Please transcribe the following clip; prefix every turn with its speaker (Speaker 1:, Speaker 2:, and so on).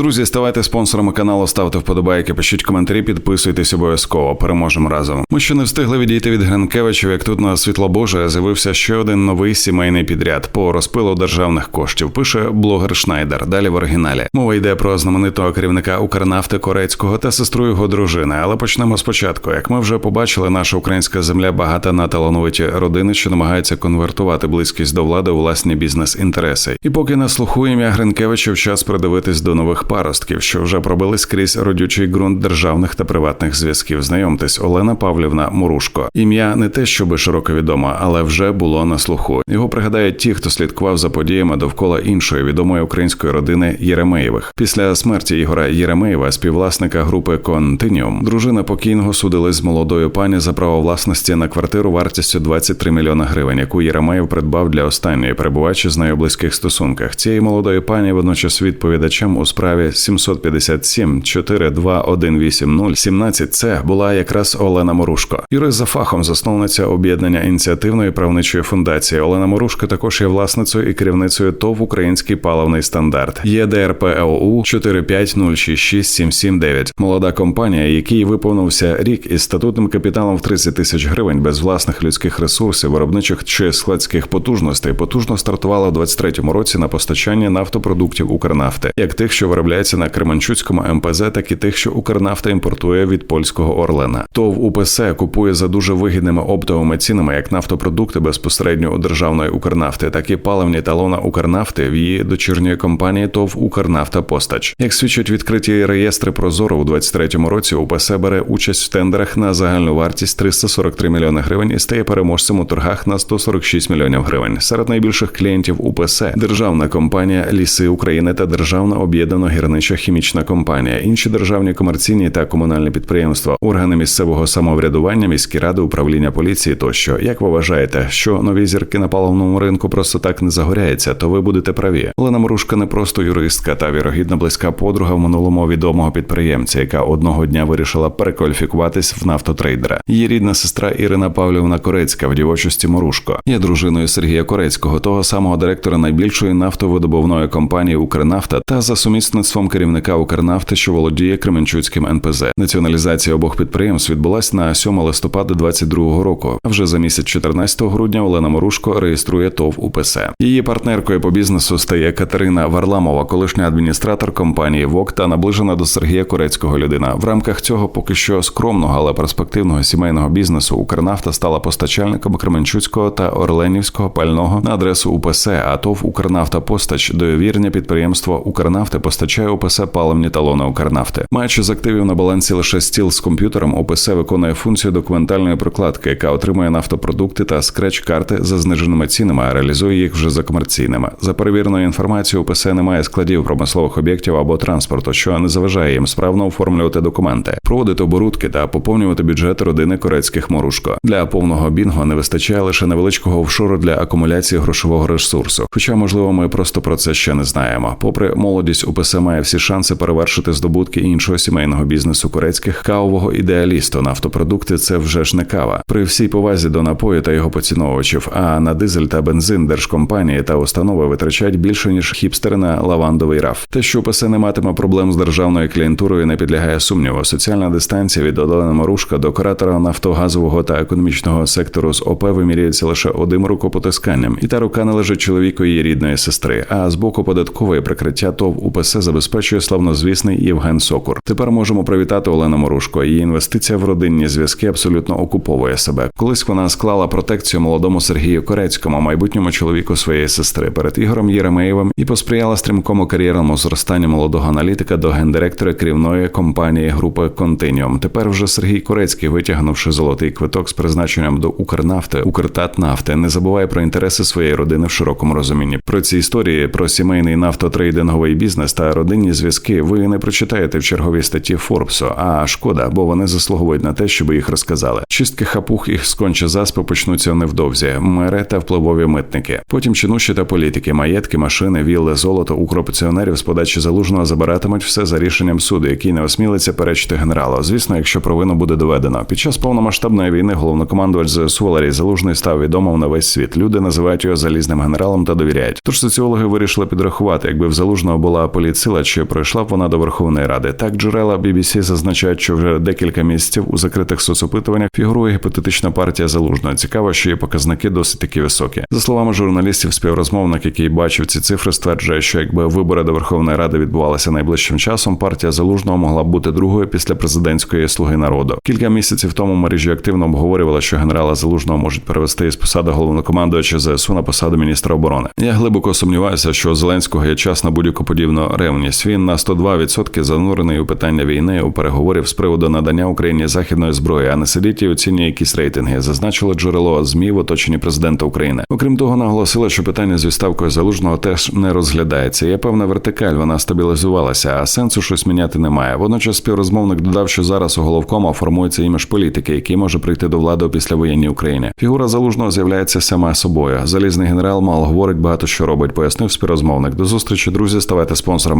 Speaker 1: Друзі, ставайте спонсорами каналу, ставте вподобайки, пишіть коментарі, підписуйтесь обов'язково. Переможемо разом. Ми ще не встигли відійти від Гринкевичів, як тут на світло Боже з'явився ще один новий сімейний підряд по розпилу державних коштів. Пише блогер Шнайдер. Далі в оригіналі. Мова йде про знаменитого керівника Укрнафти Корецького та сестру його дружини. Але почнемо спочатку. Як ми вже побачили, наша українська земля багата на талановиті родини, що намагаються конвертувати близькість до влади у власні бізнес-інтереси. І поки на слуху ім'я Гринкевичів, час придивитись до нових паростків, що вже пробились крізь родючий ґрунт державних та приватних зв'язків. Знайомтесь, Олена Павлівна Мурушко. Ім'я не те, щоби широко відомо, але вже було на слуху. Його пригадають ті, хто слідкував за подіями довкола іншої відомої української родини Єремеєвих. Після смерті Ігора Єремеєва, співвласника групи Континіум, дружина покійного судилась з молодою пані за право власності на квартиру вартістю 23 мільйона гривень, яку Єремеєв придбав для останньої, перебуваючи з нею близьких стосунках. Цієї молодої пані водночас відповідачем у справі 757 42180 17 це була якраз Олена Морушко. Юрист за фахом засновниця об'єднання ініціативної правничої фундації. Олена Морушко також є власницею і керівницею ТОВ Український паливний стандарт ЄДРПОУ 450667779. Молода компанія, якій виповнився рік із статутним капіталом в 30 тисяч гривень без власних людських ресурсів, виробничих чи складських потужностей, потужно стартувала в 23-му році на постачання нафтопродуктів Укрнафти, як тих, що виробляються на Кременчуцькому МПЗ, так і тих, що Укрнафта імпортує від польського Орлена. ТОВ УПС купує за дуже вигідними оптовими цінами як нафтопродукти безпосередньо у державної Укрнафти, так і паливні талона Укрнафти в її дочірньої компанії ТОВ Укрнафта Постач. Як свідчать відкриті реєстри Прозоро у 23-му році, УПС бере участь в тендерах на загальну вартість 343 мільйони гривень і стає переможцем у торгах на 146 мільйонів гривень. Серед найбільших клієнтів УПС державна компанія Ліси України та державна об'єднана гірнича хімічна компанія, інші державні комерційні та комунальні підприємства, органи місцевого самоврядування, міські ради, управління поліції тощо. Як ви вважаєте, що нові зірки на паливному ринку просто так не загоряються, то ви будете праві. Олена Морушка не просто юристка та вірогідно близька подруга в минулому відомого підприємця, яка одного дня вирішила перекваліфікуватись в нафтотрейдера. Її рідна сестра Ірина Павлівна Корецька в дівочості Морушко є дружиною Сергія Корецького, того самого директора найбільшої нафтовидобувної компанії Укрнафта та за сумісництвом керівника Укрнафти, що володіє Кременчуцьким НПЗ. Націоналізація обох підприємств відбулась на 7 листопада 22 року. А вже за місяць 14 грудня Олена Морушко реєструє ТОВ УПС. Її партнеркою по бізнесу стає Катерина Варламова, колишня адміністратор компанії ВОК та наближена до Сергія Корецького людина. В рамках цього поки що скромного, але перспективного сімейного бізнесу Укрнафта стала постачальником Кременчуцького та Орленівського пального на адресу УПС. А ТОВ Укрнафта Постач довірне підприємство Укрнафти постачає УПС паливні талони Укрнафти. Маючи з активів на балансі лише стіл з комп'ютером, ОПС виконує функцію документальної прокладки, яка отримує нафтопродукти та скреч-карти за зниженими цінами, а реалізує їх вже за комерційними. За перевіреною інформацією, ОПС немає складів промислових об'єктів або транспорту, що не заважає їм справно оформлювати документи, проводити оборудки та поповнювати бюджет родини корецьких морушко. Для повного бінго не вистачає лише невеличкого офшору для акумуляції грошового ресурсу. Хоча, можливо, ми просто про це ще не знаємо. Попри молодість, УПС має всі шанси перевершити здобутки іншого сімейного бізнесу корецьких кавового ідеалісту. Нафтопродукти це вже ж не кава. При всій повазі до напою та його поціновувачів. А на дизель та бензин держкомпанії та установи витрачають більше ніж хіпстери на лавандовий раф. Те, що УПС не матиме проблем з державною клієнтурою, не підлягає сумніву. Соціальна дистанція від Олени Морушка до оператора нафтогазового та економічного сектору з ОП вимірюється лише одним рукопотисканням, і та рука не лежить чоловіку її рідної сестри. А з боку податкової прикриття ТОВ УПС забезпечує славнозвісний Євген Сокур. Тепер можемо привітати Олену Морушко. Її інвестиція в родинні зв'язки абсолютно окуповує себе. Колись вона склала протекцію молодому Сергію Корецькому, майбутньому чоловіку своєї сестри перед Ігорем Єремеєвим і посприяла стрімкому кар'єрному зростанню молодого аналітика до гендиректора керівної компанії групи Континіум. Тепер вже Сергій Корецький, витягнувши золотий квиток з призначенням до Укрнафти, Укртатнафти, не забуває про інтереси своєї родини в широкому розумінні. Про ці історії про сімейний нафтотрейдинговий бізнес та родинні зв'язки ви не прочитаєте в черговій статті Форбсу. А шкода, бо вони заслуговують на те, щоб їх розказали. Чистки хапух і сконче заспи почнуться невдовзі. Мери та впливові митники. Потім чинуші та політики, маєтки, машини, вілли, золото, укропціонерів з подачі залужного забиратимуть все за рішенням суду, який не осмілиться перечити генералу. Звісно, якщо провину буде доведено. Під час повномасштабної війни головнокомандувач ЗСУ Валерій Залужний став відомим на весь світ. Люди називають його залізним генералом та довіряють. Тож соціологи вирішили підрахувати, якби в залужного була поліція сила, чи пройшла б вона до Верховної Ради. Так джерела BBC зазначають, що вже декілька місяців у закритих соцопитуваннях фігурує гіпотетична партія залужного. Цікаво, що її показники досить таки високі. За словами журналістів, співрозмовник, який бачив ці цифри, стверджує, що якби вибори до Верховної Ради відбувалися найближчим часом, партія залужного могла б бути другою після президентської слуги народу. Кілька місяців тому мережі активно обговорювали, що генерала залужного можуть перевести із посади головнокомандувача ЗСУ на посаду міністра оборони. Я глибоко сумніваюся, що у Зеленського є час на будь-яку подібну ревність. Він на 102% занурений у питання війни у переговорів з приводу надання Україні західної зброї, а не сидить і оцінює якісь рейтинги. Зазначило джерело змі в оточенні президента України. Окрім того, наголосила, що питання з відставкою залужного теж не розглядається. Є певна вертикаль, вона стабілізувалася, а сенсу щось міняти немає. Водночас співрозмовник додав, що зараз у головкома формується імідж політики, який може прийти до влади у післявоєнній Україні. Фігура залужного з'являється сама собою. Залізний генерал мало говорить багато що робить, пояснив співрозмовник. До зустрічі, друзі. Ставайте спонсорами